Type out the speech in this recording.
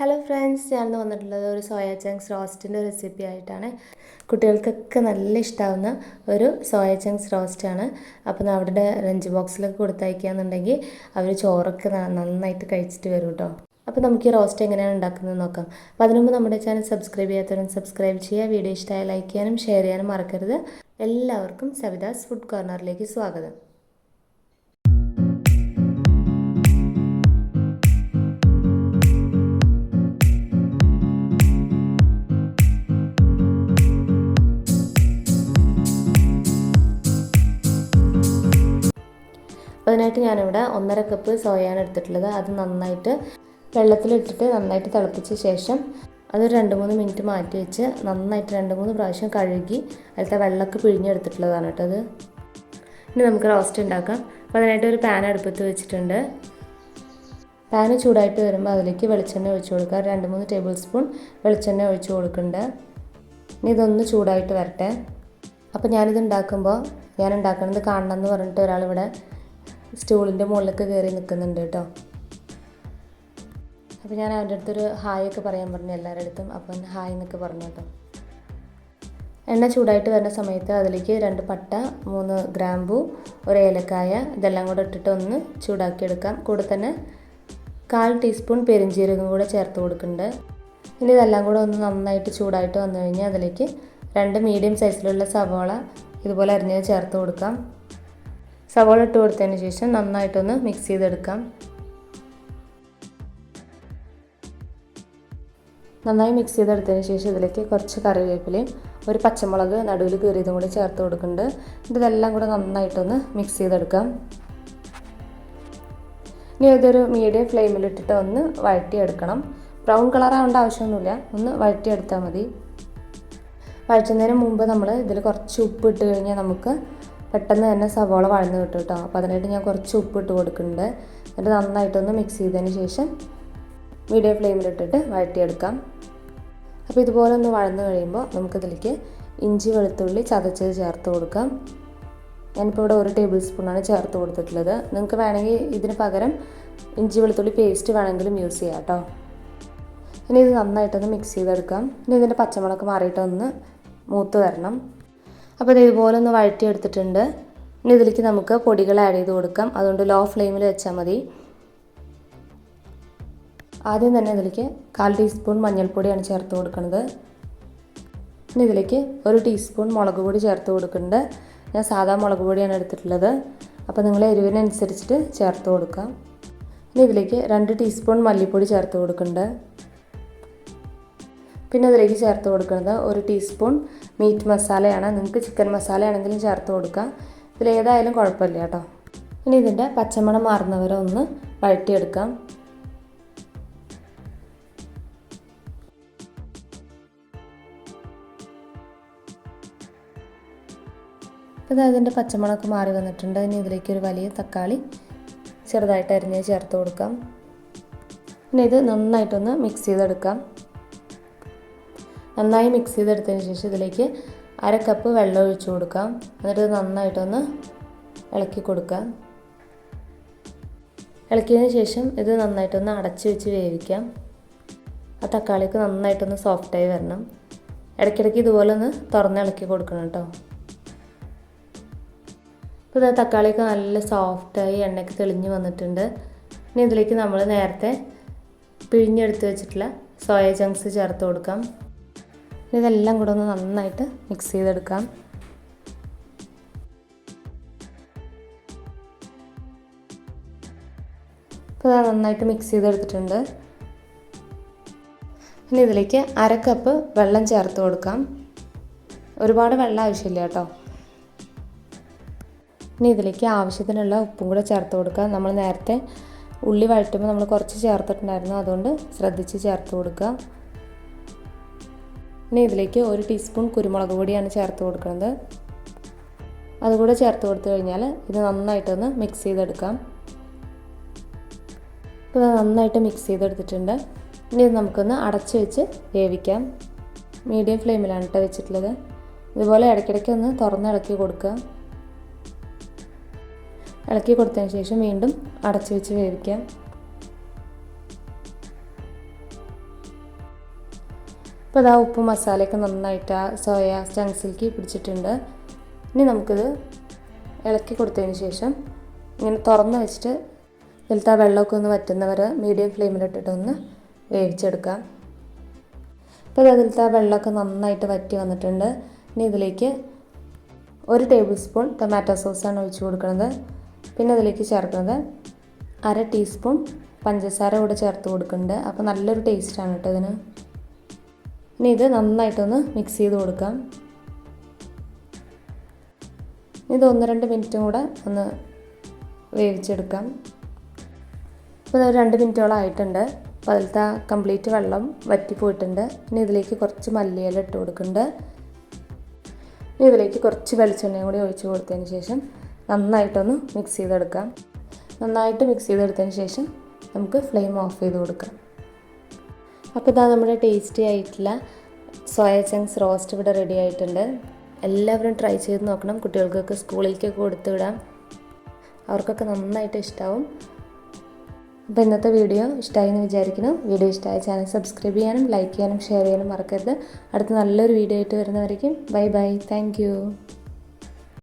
Hello friends ഞാൻ വന്നിട്ടുള്ളത് ഒരു സോയ ചങ്ക്സ് റോസ്റ്റിന്റെ റെസിപ്പി ആയിട്ടാണ്. കുട്ടികൾക്കൊക്കെ നല്ല ഇഷ്ടമാവുന്ന ഒരു സോയ ചങ്ക്സ് റോസ്റ്റാണ് അപ്പോൾ അവരുടെ ലഞ്ച് ബോക്സിലൊക്കെ കൊടുത്തയക്കുകയെന്നുണ്ടെങ്കിൽ അവർ ചോറൊക്കെ നന്നായിട്ട് കഴിച്ചിട്ട് വരും കേട്ടോ അപ്പോൾ നമുക്ക് ഈ റോസ്റ്റ് എങ്ങനെയാണ് ഉണ്ടാക്കുന്നത് നോക്കാം. അപ്പോൾ അതിനുമുമ്പ് നമ്മുടെ ചാനൽ സബ്സ്ക്രൈബ് ചെയ്യാത്തവരും സബ്സ്ക്രൈബ് ചെയ്യുക. വീഡിയോ ഇഷ്ടമായ ലൈക്ക് ചെയ്യാനും ഷെയർ ചെയ്യാനും മറക്കരുത്. എല്ലാവർക്കും സവിതാസ് ഫുഡ് കോർണറിലേക്ക് സ്വാഗതം. അതിനായിട്ട് ഞാനിവിടെ ഒന്നര കപ്പ് സോയാണ് എടുത്തിട്ടുള്ളത്. അത് നന്നായിട്ട് വെള്ളത്തിലിട്ടിട്ട് നന്നായിട്ട് തിളപ്പിച്ച ശേഷം അത് രണ്ട് മൂന്ന് മിനിറ്റ് മാറ്റി വെച്ച് നന്നായിട്ട് രണ്ട് മൂന്ന് പ്രാവശ്യം കഴുകി അതിലത്തെ വെള്ളമൊക്കെ പിഴിഞ്ഞെടുത്തിട്ടുള്ളതാണ് കേട്ടോ ഇനി നമുക്ക് റോസ്റ്റ് ഉണ്ടാക്കാം. അപ്പോൾ അതിനായിട്ട് ഒരു പാൻ അടുപ്പത്ത് വെച്ചിട്ടുണ്ട്. പാൻ ചൂടായിട്ട് വരുമ്പോൾ അതിലേക്ക് വെളിച്ചെണ്ണ ഒഴിച്ചു കൊടുക്കുക. രണ്ട് മൂന്ന് ടേബിൾ സ്പൂൺ വെളിച്ചെണ്ണ ഒഴിച്ച് കൊടുക്കുന്നുണ്ട്. ഇനി ഇതൊന്ന് ചൂടായിട്ട് വരട്ടെ. അപ്പോൾ ഞാനിത് ഉണ്ടാക്കുമ്പോൾ ഞാൻ ഉണ്ടാക്കുന്നത് കാണണം എന്ന് പറഞ്ഞിട്ട് ഒരാളിവിടെ സ്റ്റൂളിന്റെ മുകളിലൊക്കെ കയറി നിൽക്കുന്നുണ്ട് കേട്ടോ. അപ്പോൾ ഞാൻ അവന്റെ അടുത്തൊരു ഹായ് ഒക്കെ പറയാൻ പറഞ്ഞു എല്ലാവരുടെ അടുത്തും. അപ്പം ഹായ് എന്നൊക്കെ പറഞ്ഞു കേട്ടോ. എണ്ണ ചൂടായിട്ട് വരുന്ന സമയത്ത് അതിലേക്ക് രണ്ട് പട്ട മൂന്ന് ഗ്രാമ്പു ഒരു ഏലക്കായ ഇതെല്ലാം കൂടെ ഇട്ടിട്ട് ഒന്ന് ചൂടാക്കിയെടുക്കാം. കൂടെ തന്നെ കാൽ ടീസ്പൂൺ പെരിഞ്ജീരകം കൂടെ ചേർത്ത് കൊടുക്കുന്നുണ്ട്. ഇനി ഇതെല്ലാം കൂടെ ഒന്ന് നന്നായിട്ട് ചൂടായിട്ട് വന്നു കഴിഞ്ഞാൽ അതിലേക്ക് രണ്ട് മീഡിയം സൈസിലുള്ള സവോള ഇതുപോലെ അരിഞ്ഞത് ചേർത്ത് കൊടുക്കാം. സവാള ഇട്ട് കൊടുത്തതിന് ശേഷം നന്നായിട്ടൊന്ന് മിക്സ് ചെയ്തെടുക്കാം. നന്നായി മിക്സ് ചെയ്തെടുത്തതിന് ശേഷം ഇതിലേക്ക് കുറച്ച് കറിവേപ്പിലയും ഒരു പച്ചമുളക് നടുവിൽ കീറിയതും കൂടി ചേർത്ത് കൊടുക്കുന്നുണ്ട്. ഇതെല്ലാം കൂടെ നന്നായിട്ടൊന്ന് മിക്സ് ചെയ്തെടുക്കാം. ഇനി ഇതൊരു മീഡിയം ഫ്ലെയിമിലിട്ടിട്ട് ഒന്ന് വഴറ്റിയെടുക്കണം. ബ്രൗൺ കളർ ആവേണ്ട ആവശ്യമൊന്നുമില്ല. ഒന്ന് വഴറ്റിയെടുത്താൽ മതി. വഴറ്റുന്നതിന് മുമ്പ് നമ്മൾ ഇതിൽ കുറച്ച് ഉപ്പ് ഇട്ട് കഴിഞ്ഞാൽ നമുക്ക് പെട്ടെന്ന് തന്നെ സവോള വഴന്ന് കിട്ടും കേട്ടോ. അപ്പോൾ അതിനായിട്ട് ഞാൻ കുറച്ച് ഉപ്പ് ഇട്ട് കൊടുക്കുന്നുണ്ട്. എന്നിട്ട് നന്നായിട്ടൊന്ന് മിക്സ് ചെയ്തതിന് ശേഷം മീഡിയം ഫ്ലെയിമിലിട്ടിട്ട് വഴറ്റിയെടുക്കാം. അപ്പോൾ ഇതുപോലെ ഒന്ന് വഴന്ന് കഴിയുമ്പോൾ നമുക്കിതിലേക്ക് ഇഞ്ചി വെളുത്തുള്ളി ചതച്ചത് ചേർത്ത് കൊടുക്കാം. ഞാനിപ്പോൾ ഇവിടെ ഒരു ടേബിൾ സ്പൂണാണ് ചേർത്ത് കൊടുത്തിട്ടുള്ളത്. നിങ്ങൾക്ക് വേണമെങ്കിൽ ഇതിന് പകരം ഇഞ്ചി വെളുത്തുള്ളി പേസ്റ്റ് വേണമെങ്കിലും യൂസ് ചെയ്യാം കേട്ടോ. ഇനി ഇത് നന്നായിട്ടൊന്ന് മിക്സ് ചെയ്തെടുക്കാം. ഇനി ഇതിന്റെ പച്ചമുളക് മാറിയിട്ടൊന്ന് മൂത്ത് വരണം. അപ്പോൾ ഇത് ഇതുപോലെ ഒന്ന് വഴറ്റിയെടുത്തിട്ടുണ്ട്. ഇനി ഇതിലേക്ക് നമുക്ക് പൊടികൾ ആഡ് ചെയ്ത് കൊടുക്കാം. അതുകൊണ്ട് ലോ ഫ്ലെയിമിൽ വെച്ചാൽ മതി. ആദ്യം തന്നെ ഇതിലേക്ക് കാൽ ടീസ്പൂൺ മഞ്ഞൾപ്പൊടിയാണ് ചേർത്ത് കൊടുക്കുന്നത് ഇനി ഇതിലേക്ക് ഒരു ടീസ്പൂൺ മുളക് പൊടി ചേർത്ത് കൊടുക്കുന്നുണ്ട്. ഞാൻ സാധാ മുളക് പൊടിയാണ് എടുത്തിട്ടുള്ളത്. അപ്പോൾ നിങ്ങൾ എരിവിനനുസരിച്ചിട്ട് ചേർത്ത് കൊടുക്കാം. ഇനി ഇതിലേക്ക് രണ്ട് ടീസ്പൂൺ മല്ലിപ്പൊടി ചേർത്ത് കൊടുക്കുന്നുണ്ട്. പിന്നെ അതിലേക്ക് ചേർത്ത് കൊടുക്കുന്നത് ഒരു ടീസ്പൂൺ മീറ്റ് മസാലയാണ് നിങ്ങൾക്ക് ചിക്കൻ മസാലയാണെങ്കിലും ചേർത്ത് കൊടുക്കാം. ഇതിലേതായാലും കുഴപ്പമില്ല കേട്ടോ. ഇനി ഇതിന്റെ പച്ചമണം മാറുന്നവരെ ഒന്ന് വഴറ്റിയെടുക്കാം. ഇത് അതിന്റെ പച്ചമുളക് മാറി വന്നിട്ടുണ്ട്. ഇനി ഇതിലേക്ക് ഒരു വലിയ തക്കാളി ചെറുതായിട്ട് അരിഞ്ഞ് ചേർത്ത് കൊടുക്കാം. പിന്നെ ഇത് നന്നായിട്ടൊന്ന് മിക്സ് ചെയ്തെടുക്കാം. നന്നായി മിക്സ് ചെയ്തെടുത്തതിന് ശേഷം ഇതിലേക്ക് അര കപ്പ് വെള്ളം ഒഴിച്ചു കൊടുക്കാം. എന്നിട്ട് നന്നായിട്ടൊന്ന് ഇളക്കി കൊടുക്കാം ഇളക്കിയതിന് ശേഷം ഇത് നന്നായിട്ടൊന്ന് അടച്ചു വെച്ച് വേവിക്കാം. ആ തക്കാളിക്ക് നന്നായിട്ടൊന്ന് സോഫ്റ്റായി വരണം. ഇടയ്ക്കിടയ്ക്ക് ഇതുപോലെ ഒന്ന് തുറന്ന് ഇളക്കി കൊടുക്കണം കേട്ടോ. ഇപ്പോൾ ഇത് തക്കാളിയൊക്കെ നല്ല സോഫ്റ്റായി എണ്ണയ്ക്ക് തെളിഞ്ഞ് വന്നിട്ടുണ്ട്. ഇനി ഇതിലേക്ക് നമ്മൾ നേരത്തെ പിഴിഞ്ഞെടുത്ത് വെച്ചിട്ടുള്ള സോയ ചങ്ക്സ് ചേർത്ത് കൊടുക്കാം. ഇതെല്ലാം കൂടെ ഒന്ന് നന്നായിട്ട് മിക്സ് ചെയ്തെടുക്കാം. ഇപ്പോൾ ഇത് നന്നായിട്ട് മിക്സ് ചെയ്തെടുത്തിട്ടുണ്ട്. ഇനി ഇതിലേക്ക് അര കപ്പ് വെള്ളം ചേർത്ത് കൊടുക്കാം. ഒരുപാട് വെള്ളം ആവശ്യമില്ല കേട്ടോ. ഇനി ഇതിലേക്ക് ആവശ്യത്തിനുള്ള ഉപ്പും കൂടെ ചേർത്ത് കൊടുക്കുക നമ്മൾ നേരത്തെ ഉള്ളി വഴറ്റുമ്പോൾ നമ്മൾ കുറച്ച് ചേർത്തിട്ടുണ്ടായിരുന്നു. അതുകൊണ്ട് ശ്രദ്ധിച്ച് ചേർത്ത് കൊടുക്കുക. ഇനി ഇതിലേക്ക് ഒരു ടീസ്പൂൺ കുരുമുളക് പൊടിയാണ് ചേർത്ത് കൊടുക്കുന്നത്. അതുകൂടെ ചേർത്ത് കൊടുത്തു കഴിഞ്ഞാൽ ഇത് നന്നായിട്ടൊന്ന് മിക്സ് ചെയ്തെടുക്കാം. ഇത് നന്നായിട്ട് മിക്സ് ചെയ്തെടുത്തിട്ടുണ്ട്. ഇനി ഇത് നമുക്കൊന്ന് അടച്ച് വെച്ച് വേവിക്കാം. മീഡിയം ഫ്ലെയിമിലാണ് കേട്ടോ വെച്ചിട്ടുള്ളത്. ഇതുപോലെ ഇടയ്ക്കിടയ്ക്ക് ഒന്ന് തുറന്ന് ഇളക്കി കൊടുക്കുക. ഇളക്കി കൊടുത്തതിന് ശേഷം വീണ്ടും അടച്ചു വെച്ച് വേവിക്കാം. അപ്പോൾ അതാ ഉപ്പ് മസാലയൊക്കെ നന്നായിട്ട് ആ സോയ ചങ്സിലേക്ക് പിടിച്ചിട്ടുണ്ട്. ഇനി നമുക്കിത് ഇളക്കി കൊടുത്തതിന് ശേഷം ഇങ്ങനെ തുറന്ന് വെച്ചിട്ട് ഇതിലത്തെ ആ വെള്ളമൊക്കെ ഒന്ന് വറ്റുന്നവർ മീഡിയം ഫ്ലെയിമിലിട്ടിട്ട് ഒന്ന് വേവിച്ചെടുക്കാം. ഇപ്പോൾ അതിലത്തെ ആ വെള്ളമൊക്കെ നന്നായിട്ട് വറ്റി വന്നിട്ടുണ്ട്. ഇനി ഇതിലേക്ക് ഒരു ടേബിൾ സ്പൂൺ ടൊമാറ്റോ സോസാണ് ഒഴിച്ച് കൊടുക്കുന്നത്. പിന്നെ അതിലേക്ക് ചേർക്കുന്നത് അര ടീസ്പൂൺ പഞ്ചസാര കൂടെ ചേർത്ത് കൊടുക്കുന്നുണ്ട്. അപ്പോൾ നല്ലൊരു ടേസ്റ്റാണ് കേട്ടോ ഇതിന്. ഇനി ഇത് നന്നായിട്ടൊന്ന് മിക്സ് ചെയ്ത് കൊടുക്കാം. ഇത് ഒന്ന് രണ്ട് മിനിറ്റും കൂടെ ഒന്ന് വേവിച്ചെടുക്കാം. ഇപ്പോൾ ഇത് രണ്ട് മിനിറ്റോളം ആയിട്ടുണ്ട്. അപ്പോൾ അതിലത്തെ കംപ്ലീറ്റ് വെള്ളം വറ്റിപ്പോയിട്ടുണ്ട് ഇനി ഇതിലേക്ക് കുറച്ച് മല്ലിയില ഇട്ട് കൊടുക്കുന്നുണ്ട്. ഇനി ഇതിലേക്ക് കുറച്ച് വെളിച്ചെണ്ണയും കൂടി ഒഴിച്ച് കൊടുത്തതിന് ശേഷം നന്നായിട്ടൊന്ന് മിക്സ് ചെയ്തെടുക്കാം. നന്നായിട്ട് മിക്സ് ചെയ്തെടുത്തതിന് ശേഷം നമുക്ക് ഫ്ലെയിം ഓഫ് ചെയ്ത് കൊടുക്കാം. അപ്പോൾ ഇതാ നമ്മുടെ ടേസ്റ്റി ആയിട്ടുള്ള സോയ ചങ്ക്സ് റോസ്റ്റ് ഇവിടെ റെഡി ആയിട്ടുണ്ട്. എല്ലാവരും ട്രൈ ചെയ്ത് നോക്കണം. കുട്ടികൾക്കൊക്കെ സ്കൂളിലേക്കൊക്കെ കൊടുത്തു വിടാം. അവർക്കൊക്കെ നന്നായിട്ട് ഇഷ്ടമാവും അപ്പോൾ ഇന്നത്തെ വീഡിയോ ഇഷ്ടമായി എന്ന് വിചാരിക്കുന്നു. വീഡിയോ ഇഷ്ടമായ ചാനൽ സബ്സ്ക്രൈബ് ചെയ്യാനും ലൈക്ക് ചെയ്യാനും ഷെയർ ചെയ്യാനും മറക്കരുത്. അടുത്ത നല്ലൊരു വീഡിയോ ആയിട്ട് വരുന്നവരേക്കും ബൈ ബൈ. താങ്ക്